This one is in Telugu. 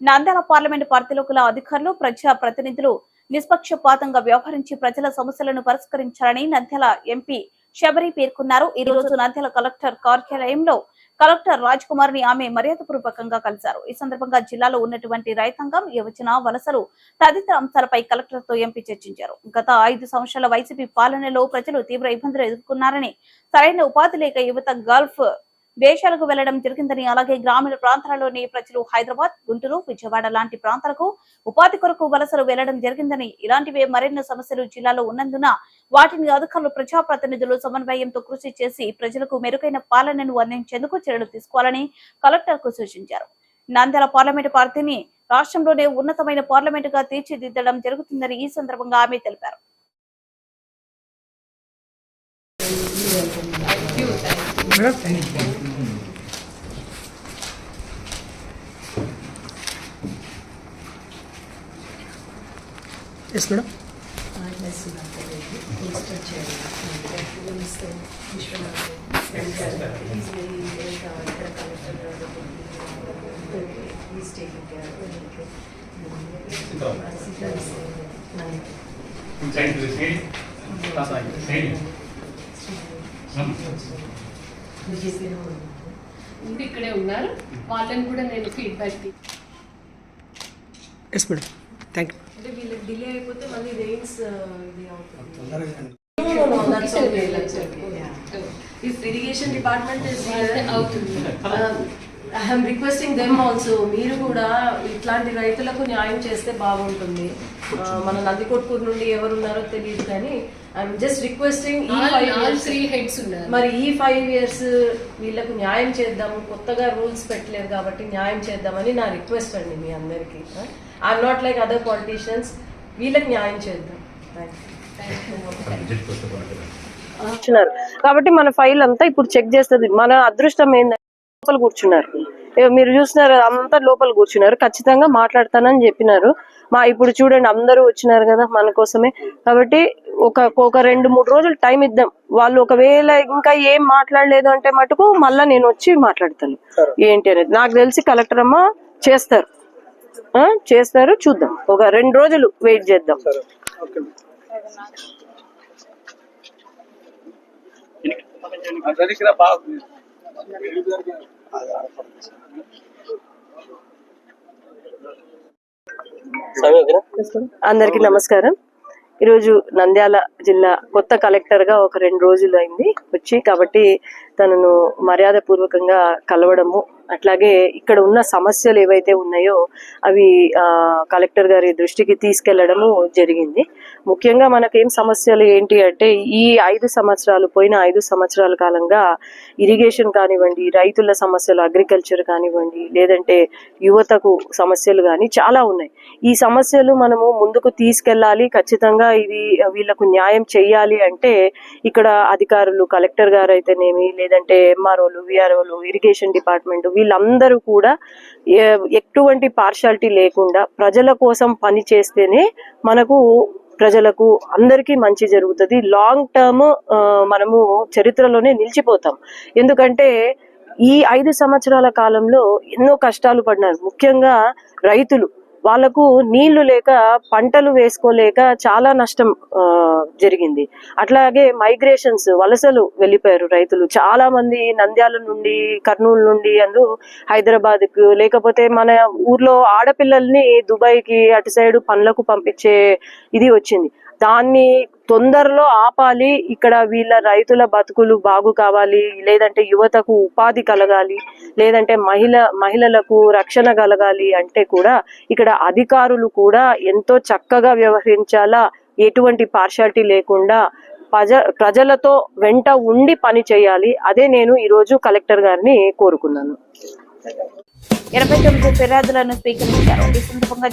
నంద్యాల పార్లమెంటు పరిధిలోకి గల అధికారులు ప్రజా ప్రతినిధులు నిష్పక్షపాతంగా వ్యవహరించి ప్రజల సమస్యలను పరిష్కరించాలని నంద్యాల ఎంపీ శబరి పేర్కొన్నారు. ఈ రోజు నంద్యాల కలెక్టర్ కార్యాలయంలో కలెక్టర్ రాజ్ కుమార్ని ఆమె మర్యాదపూర్వకంగా కలిశారు. ఈ సందర్భంగా జిల్లాలో ఉన్నటువంటి రైతాంగం యువజన వలసలు తదితర అంశాలపై కలెక్టర్తో ఎంపీ చర్చించారు. గత ఐదు సంవత్సరాల వైసీపీ పాలనలో ప్రజలు తీవ్ర ఇబ్బందులు ఎదుర్కొన్నారని సరైన ఉపాధి లేక యువత గల్ఫ్ దేశాలకు వెళ్ళడం జరిగిందని అలాగే గ్రామీణ ప్రాంతాలలోని ప్రజలు హైదరాబాద్ గుంటూరు విజయవాడ లాంటి ప్రాంతాలకు ఉపాధి కొరకు వలసలు వెళ్ళడం జరిగిందని ఇలాంటివే మరిన్ని సమస్యలు జిల్లాలో ఉన్నందున వాటిని అధికారులు ప్రజాప్రతినిధులు సమన్వయంతో కృషి చేసి ప్రజలకు మెరుగైన పాలనను అందించేందుకు చర్యలు తీసుకోవాలని కలెక్టర్కు సూచించారు. నంద్యాల పార్లమెంటు పార్టీని రాష్ట్రంలోనే ఉన్నతమైన పార్లమెంటుగా తీర్చిదిద్దడం జరుగుతుందని ఈ సందర్భంగా ఆమె తెలిపారు. Yes madam Thank you, Sri. Thank you. ఉండి ఇక్కడే ఉన్నారు. వాళ్ళని కూడా నేను feedback yes madam thank you అంటే వీళ్ళకి డిలే అయిపోతే మళ్ళీ రెయిన్స్ ఇది అవుతుంది. ఇఫ్ ఇరిగేషన్ డిపార్ట్మెంట్ ఇస్ అవుతుంది. ఐఎమ్ రిక్వెస్టింగ్ దెమ్ ఆల్సో మీరు కూడా ఇట్లాంటి రైతులకు న్యాయం చేస్తే బాగుంటుంది. మన నందికొట్కూరు నుండి ఎవరు ఉన్నారో తెలియదు కానీ ఐఎమ్ జస్ట్ రిక్వెస్టింగ్ ఈ ఫైవ్ త్రీ హెడ్స్ ఉన్నారు. మరి ఈ ఫైవ్ ఇయర్స్ వీళ్ళకు న్యాయం చేద్దాము కొత్తగా రూల్స్ పెట్టలేదు కాబట్టి న్యాయం చేద్దామని నా రిక్వెస్ట్ అండి మీ అందరికీ. I'm not like other politicians వీళ్ళకి న్యాయం చేద్దాం. కాబట్టి మన ఫైల్ అంతా ఇప్పుడు చెక్ చేస్తుంది. మన అదృష్టం ఏంటంటే లోపల కూర్చున్నారు. మీరు చూస్తున్నారు కదా, అంతా లోపల కూర్చున్నారు. ఖచ్చితంగా మాట్లాడతానని చెప్పినారు. మా ఇప్పుడు చూడండి అందరూ వచ్చినారు కదా మన కోసమే. కాబట్టి ఒక ఒక రెండు మూడు రోజులు టైం ఇద్దాం. వాళ్ళు ఒకవేళ ఇంకా ఏం మాట్లాడలేదు అంటే మటుకు మళ్ళా నేను వచ్చి మాట్లాడతాను. ఏంటి అనేది. నాకు తెలిసి కలెక్టర్ అమ్మ చేస్తారు. ఆ, చేస్తారు చూద్దాం. ఒక రెండు రోజులు వెయిట్ చేద్దాం. అందరికీ నమస్కారం. ఈరోజు నంద్యాల జిల్లా కొత్త కలెక్టర్గా ఒక రెండు రోజులు అయింది వచ్చి కాబట్టి తనను మర్యాద పూర్వకంగా కలవడము అట్లాగే ఇక్కడ ఉన్న సమస్యలు ఏవైతే ఉన్నాయో అవి ఆ, కలెక్టర్ గారి దృష్టికి తీసుకెళ్ళడము జరిగింది. ముఖ్యంగా మనకేం సమస్యలు ఏంటి అంటే ఈ ఐదు సంవత్సరాలు పోయిన ఐదు సంవత్సరాల కాలంగా ఇరిగేషన్ కానివ్వండి రైతుల సమస్యలు అగ్రికల్చర్ కానివ్వండి లేదంటే యువతకు సమస్యలు కానీ చాలా ఉన్నాయి. ఈ సమస్యలు మనము ముందుకు తీసుకెళ్ళాలి ఖచ్చితంగా ఇది వీళ్ళకు న్యాయం చేయాలి అంటే ఇక్కడ అధికారులు కలెక్టర్ గారు అయితేనేమి లేదంటే ఎంఆర్ఓలు విఆర్ఓలు ఇరిగేషన్ డిపార్ట్మెంట్ వీళ్ళందరూ కూడా ఎటువంటి పార్షాలిటీ లేకుండా ప్రజల కోసం పని చేస్తేనే మనకు ప్రజలకు అందరికీ మంచి జరుగుతుంది. లాంగ్ టర్మ్ మనము చరిత్రలోనే నిలిచిపోతాం. ఎందుకంటే ఈ ఐదు సంవత్సరాల కాలంలో ఎన్నో కష్టాలు పడినారు. ముఖ్యంగా రైతులు. వాళ్ళకు నీళ్ళు లేక పంటలు వేసుకోలేక చాలా నష్టం జరిగింది. అట్లాగే మైగ్రేషన్స్ వలసలు వెళ్ళిపోయారు రైతులు. చాలా మంది నంద్యాల నుండి కర్నూలు నుండి అందు హైదరాబాద్కు లేకపోతే మన ఊర్లో ఆడపిల్లల్ని దుబాయ్కి అటు సైడ్ పనులకు పంపించే ఇది వచ్చింది. దాన్ని తొందరలో ఆపాలి. ఇక్కడ వీళ్ళ రైతుల బతుకులు బాగు కావాలి. లేదంటే యువతకు ఉపాధి కలగాలి. లేదంటే మహిళ మహిళలకు రక్షణ కలగాలి అంటే కూడా ఇక్కడ అధికారులు కూడా ఎంతో చక్కగా వ్యవహరించాలా? ఎటువంటి పార్షాలిటీ లేకుండా ప్రజ ప్రజలతో వెంట ఉండి పని చేయాలి. అదే నేను ఈరోజు కలెక్టర్ గారిని కోరుకున్నాను. ఎనభై తొమ్మిది ఫిర్యాదులను స్వీకరించారు. ఈ సందర్భంగా